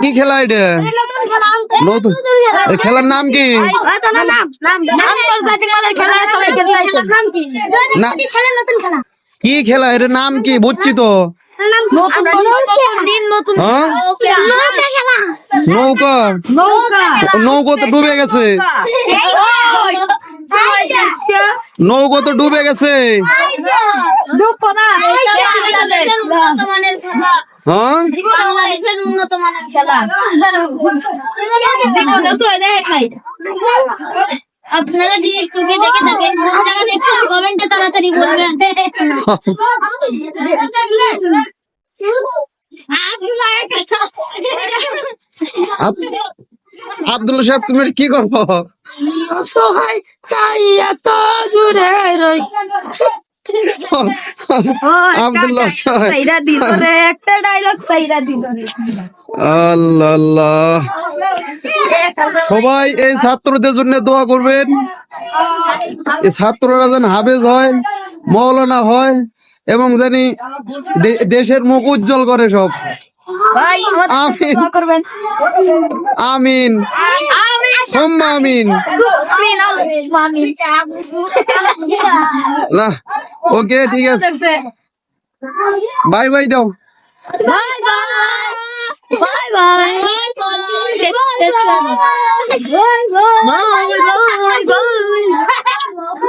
কি খেলা এটা? খেলার নাম কি? কি খেলা? এর নাম কি? বুঝছি তো। হ্যাঁ? নৌকা। নৌকা। তো ডুবে গেছে। নৌকো তো ডুবে গেছে। খেলা হ্যাঁ? কমেন্টে তাড়াতাড়ি বলবেন আব- আব্দুল্লাহ সাহেব, তুমি কি করব সহায় তাই এত জুড়ে রই। আব্দুল্লাহ সাইরা দিল রে একটা ডায়লগ সাইরা দিল রে। আল্লাহ। আল্লাহ সবাই এই ছাত্রদের জন্য দোয়া করবেন। এই ছাত্ররা যেন হাবেজ হয় মৌলানা হয় এবং জানি দেশের মুখ উজ্জ্বল করে সব। আমিন। আমিন। আমিন। না ওকে ঠিক আছে। বাই বাই দাও। Bye bye bye bye bye bye bye